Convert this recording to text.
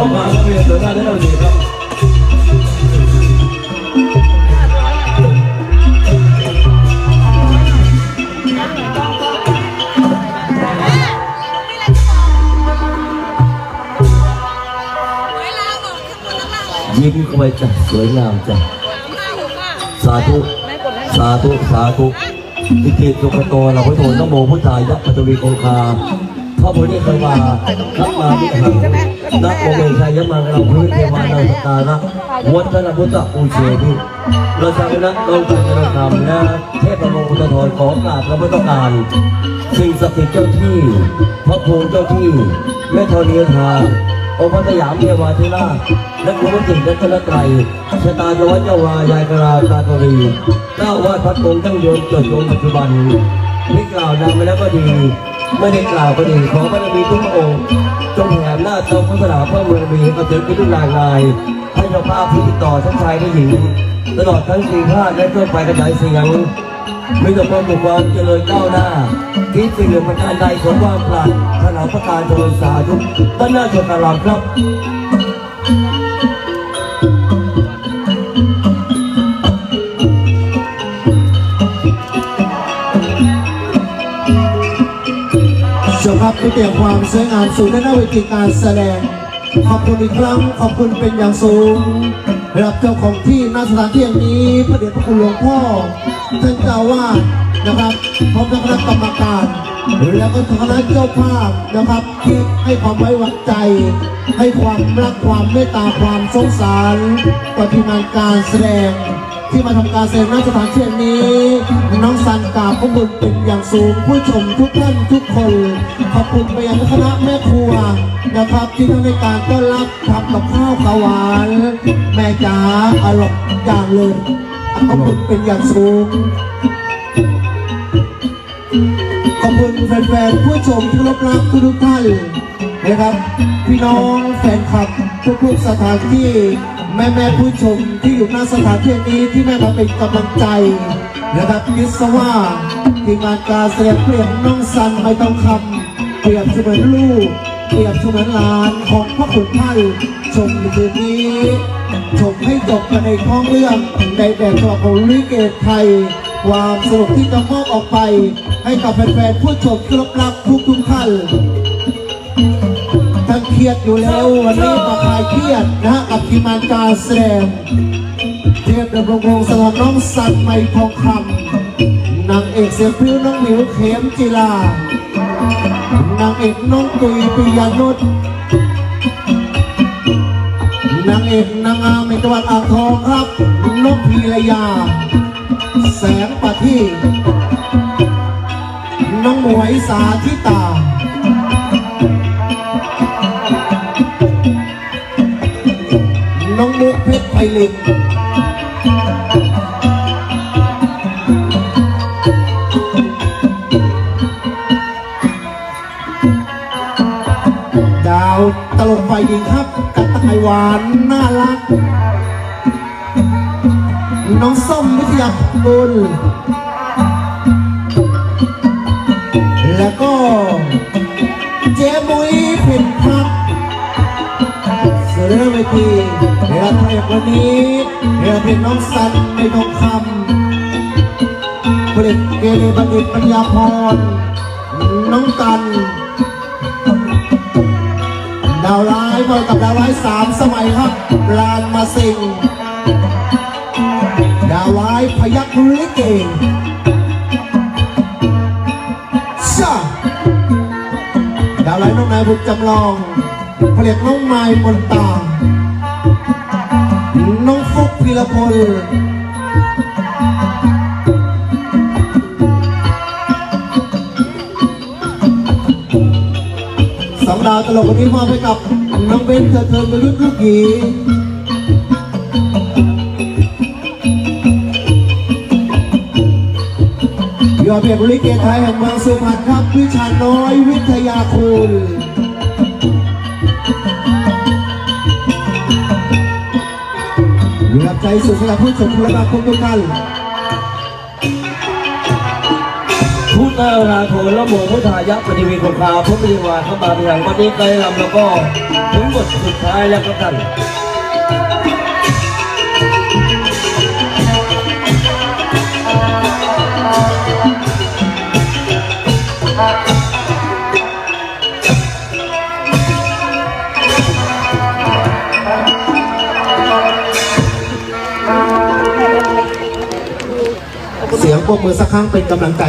เข้ามาแล้วเรียนตัวหน้าได้เราดีครับยิ้มเข้าไปจ้ะสวยงามจ้ะสาธุสาธุสาธุอิติสุขโตเราพุทโธนโมพุทธายัพพตวีคคา พระบุญเคยมานักมาพิถังนักโมเมชัยยมังเราพื้นเทวานังสตาระวัฒนพุทธอุเชนิเราสังนักเราจันทรธรรมและเทพโมกุตธรขอกราบพระพุทธการสิ่งศักดิ์สิทธิ์เจ้าที่ พระภูมิเจ้าที่แม่ธรณียทาองค์พระสยามเทวาธิราชและคุณพระสิงห์รัตนตรัยชะตาจวัฒน์เจ้าวายายกราตาตรีเจ้าวาดพัดกงตั้งโยนจดโยมปัจจุบันที่กล่าวดังไปแล้วก็ดี ไม่ได้กล่าวก็ดีขอบารมีทุกพระองค์จงแผ่หน้าจงพระสนาพระเมืองมีกระเจิดพิทุลางนายให้เจ้าภาพผู้ติดต่อทั้งชายและหญิง ตลอดทั้งสี่ภาคและเครื่องไปกระจายเสียงมีแต่ความสุขความเจริญก้าวหน้าคิดสิ่งหนึ่งประการใดสมความปรารถนาประการเจริญสาธุต้นหน้าชนตลอดครับ เจ้าครับที่เตรียความสวยงามสู่ด้านหน้าเวทีการแสดง ขอบคุณอีกครั้งขอบคุณเป็นอย่างสูงรับเจ้าของที่ณสถานที่แห่งนี้พระเดชพระคุณหลวงพ่อท่านเจ้าวาดนะครับพร้อมทั้งคณะกรรมการแล้วก็คณะเจ้าภาพนะครับที่ให้ความไว้วางใจ ให้ความรักความเมตตาความสงสารต่อทีมงานการแสดง ที่มาทำการแสดงณสถานที่แห่งนี้ น้องสันกราบขอบคุณเป็นอย่างสูง ผู้ชมทุกท่านทุกคน ขอบคุณไปยังคณะแม่ครัวนะครับ ที่ทั้งในการต้อนรับทำกับข้าวขาวหวาน แม่จ๋าอร่อยอย่างเลยขอบคุณเป็นอย่างสูงขอบคุณแฟนๆผู้ชมที่รับรักทุกท่านนะครับ พี่น้องแฟนคลับทุกๆสถานที่ ม่แม่ผู้ชมที่อยู่หน้าสถานที่นี้ที่แม่มาเป็นกำลังใจนะครับยิสว่าทีมงานการแสดงเปรียบน้องสันไม่ต้องคำเปรียบเสมือนลูก เปรียบเสมือนหลานของพระคุณท่านชมในคืนนี้ ชมให้จบกันในท้องเรื่องในแบบฉบับของลิเกไทย ความสนุกที่จะมอบออกไป ให้กับแฟนๆผู้ชมที่รักรักทุกทุกท่าน เครียดอยู่แล้ววันนี้มาคลายเครียดนะกับทีมานการแสดงเทียบดำรงวงศ์สำหรับน้องสันไม่ทองคำนางเอกเสียงพิ้วน้องหมิวเข็มจีลานางเอกน้องตุยปิยานุชนางเอกนางงามในจังหวัดอ่างทองครับนกพีรยา แสงปะที่ น้องหมวยสาธิตา ชรไพลินดาวตลกไฟหญิงครับ กับตะไคร้หวานน่ารัก น้องส้มวิทยากุลแล้วก็เจ๊มุ้ย ทีเรือไทยวันนี้เรือเป็นน้องสันในทองคำผลิตเกเรบัณฑิตปัญญาพร น้องกัน ดาวร้ายบอยกับดาวร้ายสามสมัยครับลานมาสิงดาวร้ายพยักลิเกชาดาวร้ายน้องนายบุญจำลองผลิตน้องไม้มนตาง พีรพลสองดาวตลกวันนี้มอบให้กับน้องเบนเธอเธอมายุทธลูกหยียอดเพียบริเกไทยแห่งเมืองสุพรรณครับวิชาน้อยวิทยาคุณ ใจสุดสำหรับผู้ชมและรับทุกท่านพุทธได้เวลาโทนแล้วโมพุทธายะปฏิวีคงคาพระปฏิวาเข้ามาอย่างวันนี้ไกลลำแล้วก็ถึงบทสุดท้ายแล้วก็ท่าน งปรบมือสักครั้งเป็นกำลังใจ